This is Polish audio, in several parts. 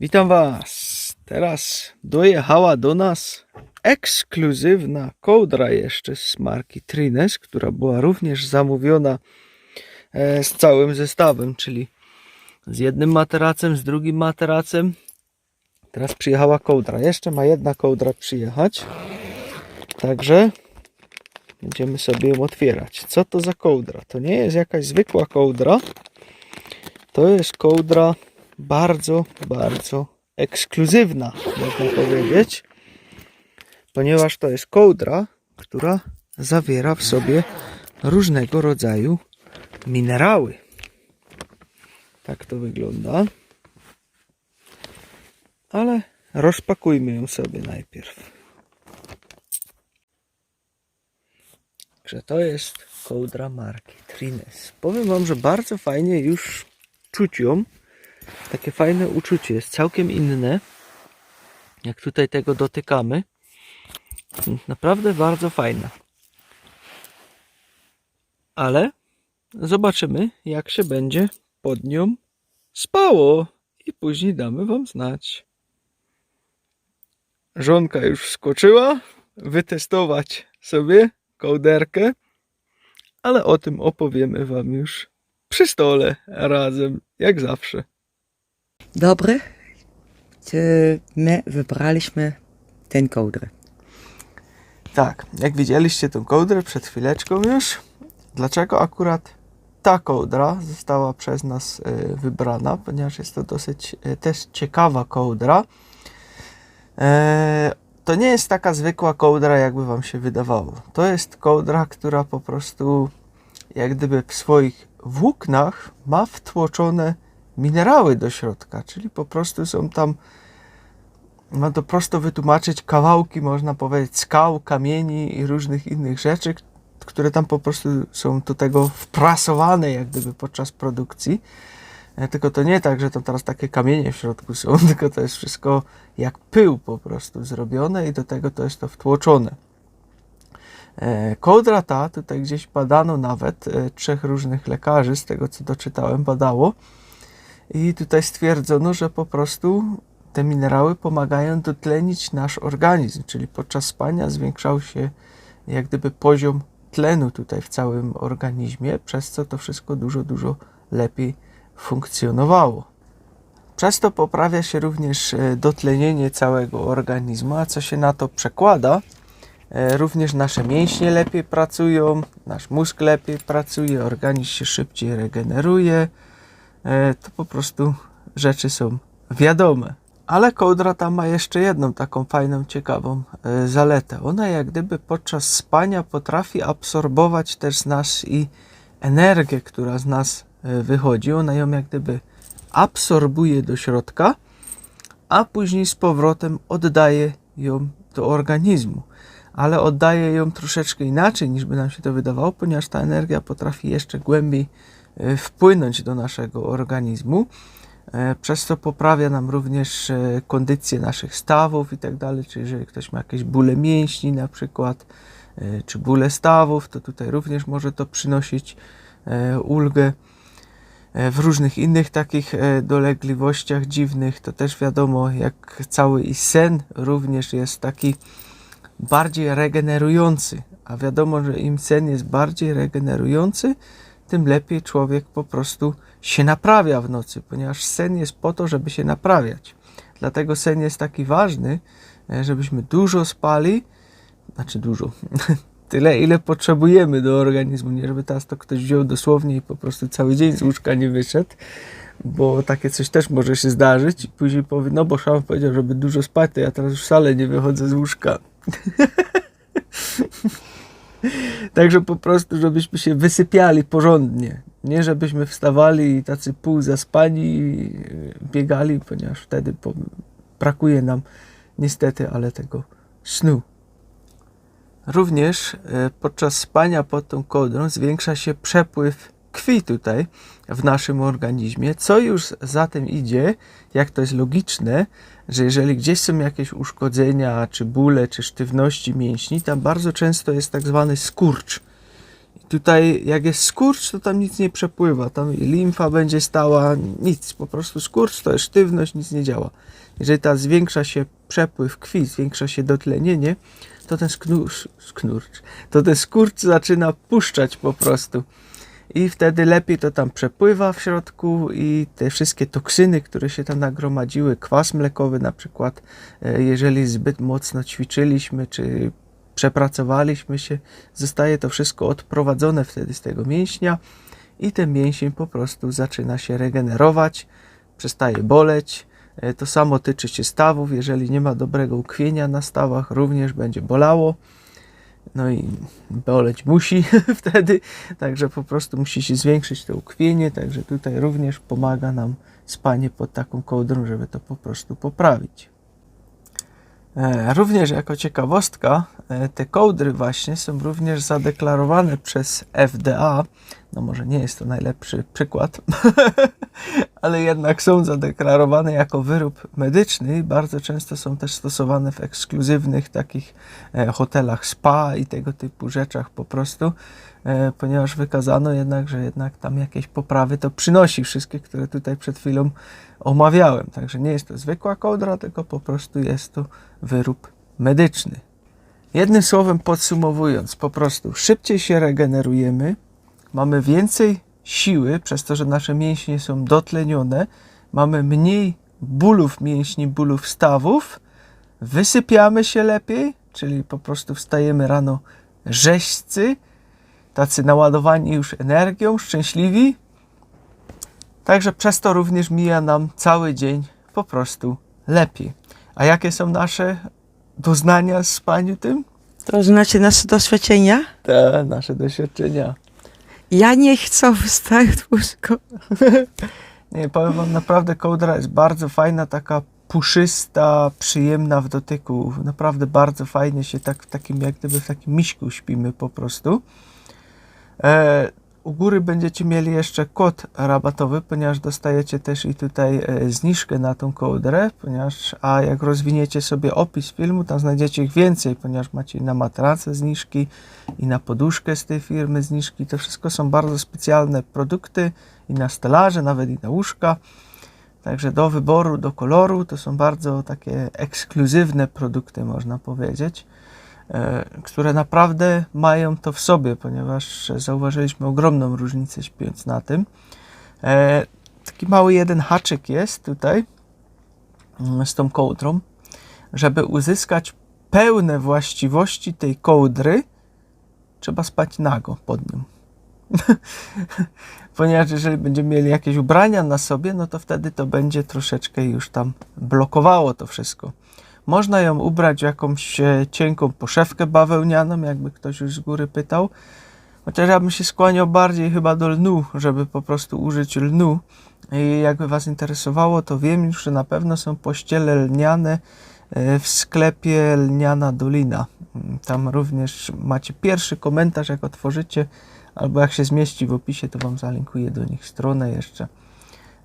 Witam Was. Teraz dojechała do nas ekskluzywna kołdra jeszcze z marki Trines, która była również zamówiona e, z całym zestawem, czyli z jednym materacem, z drugim materacem. Teraz przyjechała kołdra. Jeszcze ma jedna kołdra przyjechać. Także będziemy sobie ją otwierać. Co to za kołdra? To nie jest jakaś zwykła kołdra. To jest kołdra bardzo, bardzo ekskluzywna, można powiedzieć, ponieważ to jest kołdra, która zawiera w sobie różnego rodzaju minerały. Tak to wygląda. Ale rozpakujmy ją sobie najpierw. Że to jest kołdra marki Trines. Powiem Wam, że bardzo fajnie już czuć ją takie fajne uczucie, jest całkiem inne. Jak tutaj tego dotykamy. Naprawdę bardzo fajna. Ale zobaczymy, jak się będzie pod nią spało. I później damy Wam znać. Żonka już wskoczyła wytestować sobie kołderkę, ale o tym opowiemy Wam już przy stole razem, jak zawsze. Dobry. My wybraliśmy ten kołdrę? Tak, jak widzieliście tą kołdrę przed chwileczką już, dlaczego akurat ta kołdra została przez nas e, wybrana, ponieważ jest to dosyć e, też ciekawa kołdra. E, To nie jest taka zwykła kołdra, jakby wam się wydawało. To jest kołdra, która po prostu jak gdyby w swoich włóknach ma wtłoczone minerały do środka, czyli po prostu są tam ma to prosto wytłumaczyć kawałki, można powiedzieć, skał, kamieni i różnych innych rzeczy, które tam po prostu są do tego wprasowane, jak gdyby podczas produkcji. E, Tylko to nie tak, że to teraz takie kamienie w środku są, tylko to jest wszystko jak pył po prostu zrobione i do tego to jest to wtłoczone. E, Kołdra ta, tutaj gdzieś badano nawet, e, trzech różnych lekarzy, z tego co doczytałem, badało. I tutaj stwierdzono, że po prostu te minerały pomagają dotlenić nasz organizm, czyli podczas spania zwiększał się jak gdyby poziom tlenu tutaj w całym organizmie, przez co to wszystko dużo, dużo lepiej funkcjonowało. Przez to poprawia się również e, dotlenienie całego organizmu, a co się na to przekłada, e, również nasze mięśnie lepiej pracują, nasz mózg lepiej pracuje, organizm się szybciej regeneruje. E, To po prostu rzeczy są wiadome. Ale kołdra ta ma jeszcze jedną taką fajną, ciekawą e, zaletę. Ona jak gdyby podczas spania potrafi absorbować też z nas i energię, która z nas e, wychodzi. Ona ją jak gdyby absorbuje do środka, a później z powrotem oddaje ją do organizmu. Ale oddaje ją troszeczkę inaczej niż by nam się to wydawało, ponieważ ta energia potrafi jeszcze głębiej wpłynąć do naszego organizmu. E, Przez co poprawia nam również e, kondycję naszych stawów i tak dalej. Czyli jeżeli ktoś ma jakieś bóle mięśni na przykład, e, czy bóle stawów, to tutaj również może to przynosić e, ulgę. E, W różnych innych takich e, dolegliwościach dziwnych, to też wiadomo, jak cały i sen również jest taki bardziej regenerujący. A wiadomo, że im sen jest bardziej regenerujący, tym lepiej człowiek po prostu się naprawia w nocy, ponieważ sen jest po to, żeby się naprawiać. Dlatego sen jest taki ważny, e, żebyśmy dużo spali, znaczy dużo, tyle ile potrzebujemy do organizmu, nie żeby teraz to ktoś wziął dosłownie i po prostu cały dzień z łóżka nie wyszedł, bo takie coś też może się zdarzyć i później powie, no bo szam powiedział, żeby dużo spać, to ja teraz już wcale nie wychodzę z łóżka. Także po prostu, żebyśmy się wysypiali porządnie. Nie żebyśmy wstawali i tacy pół zaspani i e, biegali, ponieważ wtedy po, brakuje nam niestety, ale tego snu. Również e, podczas spania pod tą kołdrą zwiększa się przepływ krwi tutaj w naszym organizmie, co już za tym idzie, jak to jest logiczne, że jeżeli gdzieś są jakieś uszkodzenia, czy bóle, czy sztywności mięśni, tam bardzo często jest tak zwany skurcz. Tutaj jak jest skurcz, to tam nic nie przepływa, tam limfa będzie stała, nic, po prostu skurcz to jest sztywność, nic nie działa. Jeżeli ta zwiększa się przepływ krwi, zwiększa się dotlenienie, to ten sknurcz, to ten skurcz zaczyna puszczać po prostu. I wtedy lepiej to tam przepływa w środku i te wszystkie toksyny, które się tam nagromadziły, kwas mlekowy na przykład, e, jeżeli zbyt mocno ćwiczyliśmy, czy przepracowaliśmy się, zostaje to wszystko odprowadzone wtedy z tego mięśnia i ten mięsień po prostu zaczyna się regenerować, przestaje boleć. E, To samo tyczy się stawów. Jeżeli nie ma dobrego ukwienia na stawach, również będzie bolało. No i boleć musi wtedy, także po prostu musi się zwiększyć to ukwienie. Także tutaj również pomaga nam spanie pod taką kołdrą, żeby to po prostu poprawić. E, Również jako ciekawostka, e, te kołdry właśnie są również zadeklarowane przez FDA. No może nie jest to najlepszy przykład, ale jednak są zadeklarowane jako wyrób medyczny bardzo często są też stosowane w ekskluzywnych takich e, hotelach spa i tego typu rzeczach po prostu, e, ponieważ wykazano jednak, że jednak tam jakieś poprawy to przynosi wszystkie, które tutaj przed chwilą omawiałem. Także nie jest to zwykła kołdra, tylko po prostu jest to wyrób medyczny. Jednym słowem podsumowując, po prostu szybciej się regenerujemy, mamy więcej siły, przez to, że nasze mięśnie są dotlenione, mamy mniej bólów mięśni, bólów stawów, wysypiamy się lepiej, czyli po prostu wstajemy rano rzeźcy, tacy naładowani już energią, szczęśliwi. Także przez to również mija nam cały dzień po prostu lepiej. A jakie są nasze doznania z spaniu tym? To znaczy nasze doświadczenia? Te nasze doświadczenia. Ja nie chcę wstać w łóżko. Nie, powiem wam, naprawdę kołdra jest bardzo fajna, taka puszysta, przyjemna w dotyku. Naprawdę bardzo fajnie się tak w takim, jak gdyby w takim miśku śpimy po prostu. E, u góry będziecie mieli jeszcze kod rabatowy, ponieważ dostajecie też i tutaj e, zniżkę na tą kołdrę, ponieważ, a jak rozwiniecie sobie opis filmu, tam znajdziecie ich więcej, ponieważ macie i na matrace zniżki, i na poduszkę z tej firmy zniżki. To wszystko są bardzo specjalne produkty i na stelaże, nawet i na łóżka. Także do wyboru, do koloru to są bardzo takie ekskluzywne produkty, można powiedzieć, które naprawdę mają to w sobie, ponieważ zauważyliśmy ogromną różnicę śpiąc na tym. E, Taki mały jeden haczyk jest tutaj mm, z tą kołdrą, żeby uzyskać pełne właściwości tej kołdry, trzeba spać nago pod nią. Ponieważ jeżeli będziemy mieli jakieś ubrania na sobie, no to wtedy to będzie troszeczkę już tam blokowało to wszystko. Można ją ubrać w jakąś e, cienką poszewkę bawełnianą, jakby ktoś już z góry pytał. Chociaż ja bym się skłaniał bardziej chyba do lnu, żeby po prostu użyć lnu. I jakby Was interesowało, to wiem już, że na pewno są pościele lniane e, w sklepie Lniana Dolina. Tam również macie pierwszy komentarz, jak otworzycie, albo jak się zmieści w opisie, to Wam zalinkuję do nich stronę jeszcze.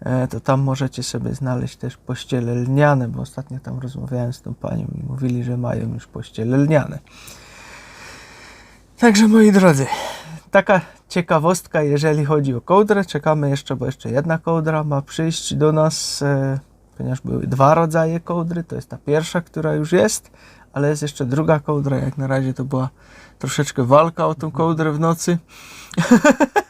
E, To tam możecie sobie znaleźć też pościele lniane, bo ostatnio tam rozmawiałem z tą panią i mówili, że mają już pościele lniane. Także moi drodzy, taka ciekawostka, jeżeli chodzi o kołdrę. Czekamy jeszcze, bo jeszcze jedna kołdra ma przyjść do nas, e, ponieważ były dwa rodzaje kołdry. To jest ta pierwsza, która już jest, ale jest jeszcze druga kołdra. Jak na razie to była troszeczkę walka o tą kołdrę w nocy.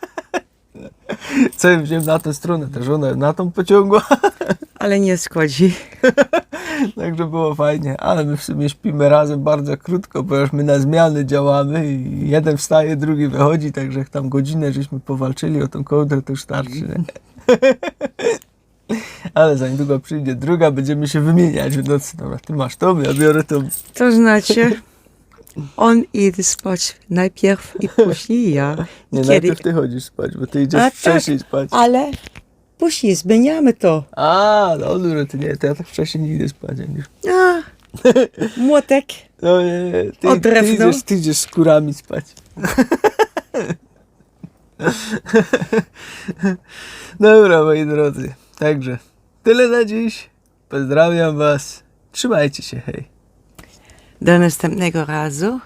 Co ja wziąłem na tę stronę, też ona na tą pociągła. Ale nie szkodzi. Także było fajnie, ale my w sumie śpimy razem bardzo krótko, ponieważ my na zmiany działamy i jeden wstaje, drugi wychodzi, także tam godzinę żeśmy powalczyli o tą kołdrę, to już starczy. Ale za niedługo przyjdzie druga, będziemy się wymieniać w nocy. Dobra, ty masz tą, ja biorę tą. To znaczy on idzie spać najpierw i później ja. Nie, Kiedy? najpierw ty chodzisz spać, bo ty idziesz A tak. wcześniej spać. Ale później zmieniamy to. A, dobrze, ty nie, to ja tak wcześniej nie idę spać. Aniu. A, młotek. No nie, nie, ty, O ty, drewno? idziesz, ty idziesz z kurami spać. Dobra, moi drodzy. Także tyle na dziś. Pozdrawiam was. Trzymajcie się, hej. Do następnego razu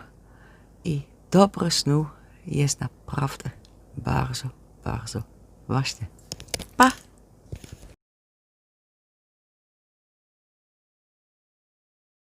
i dobro snu jest naprawdę bardzo, bardzo ważny. Pa!